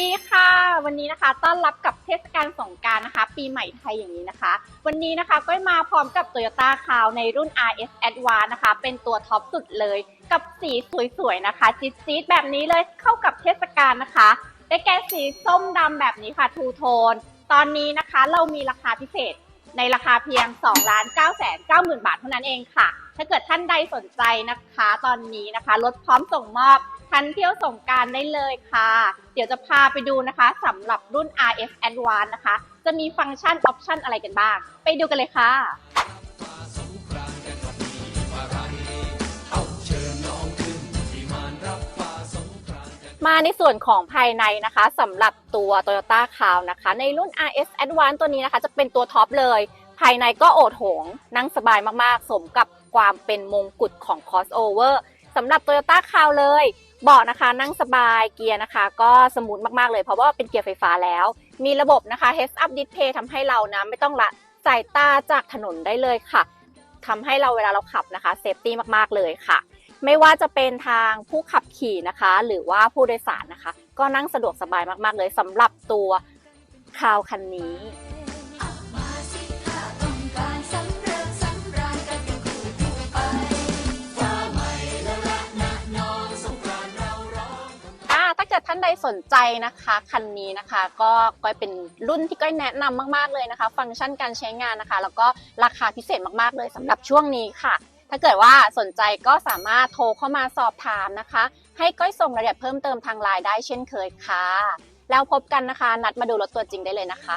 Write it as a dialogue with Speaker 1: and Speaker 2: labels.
Speaker 1: ดีค่ะ วันนี้นะคะต้อนรับกับเทศกาลสงการนะคะ ปีใหม่ไทยอย่างนี้นะคะ วันนี้นะคะก็มาพร้อมกับ Toyota c r o w ในรุ่น RS Advance นะคะ เป็นตัวท็อปสุดเลย กับสีสวยๆนะคะ จี๊ดๆแบบนี้เลยเข้ากับเทศกาลนะคะ ได้แก่สีส้มดำแบบนี้ค่ะทูโทนตอนนี้นะคะเรามีราคาพิเศษในราคาเพียง 2 9 9 0 0 0 0บาทเท่านั้นเองค่ะ ถ้าเกิดท่านใดสนใจนะคะ ตอนนี้นะคะลดพร้อมส่งมอบ ทันเที่ยวสงการได้เลยค่ะ เดี๋ยวจะพาไปดูนะคะสำหรับรุ่น RS Advance นะคะ จะมีฟังก์ชันออปชันอะไรกันบ้าง ไปดูกันเลยค่ะมาในส่วนของภายในนะคะสำหรับตัว Toyota c r o w นะคะ ในรุ่น RS Advance ตัวนี้นะคะ จะเป็นตัวท็อปเลย ภายในก็โอดโถงนั่งสบายมากๆ สมกับความเป็นมงกุฎของ crossover สำหรับ Toyota c r o w เลย เบาะนะคะนั่งสบายเกียร์นะคะ ก็สมูทมากๆเลยเพราะว่าเป็นเกียร์ไฟฟ้าแล้ว มีระบบนะคะ Heads Up Display ทำให้เรานะไม่ต้องละสายตาจากถนนได้เลยค่ะทำให้เราเวลาเราขับนะคะเซฟตี้มากๆเลยค่ะ ไม่ว่าจะเป็นทางผู้ขับขี่นะคะ หรือว่าผู้โดยสารนะคะ ก็นั่งสะดวกสบายมากๆเลยสำหรับตัวคาวคันนี้ ท่านใดสนใจนะคะคันนี้นะคะก็ก้อยเป็นรุ่นที่ก้อยแนะนำมากๆเลยนะคะ ฟังก์ชันการใช้งานนะคะ แล้วก็ราคาพิเศษมากๆเลยสำหรับช่วงนี้ค่ะ ถ้าเกิดว่าสนใจก็สามารถโทรเข้ามาสอบถามนะคะ ให้ก้อยส่งรายละเอียดเพิ่มเติมทางไลน์ได้เช่นเคยค่ะ แล้วพบกันนะคะ นัดมาดูรถตัวจริงได้เลยนะคะ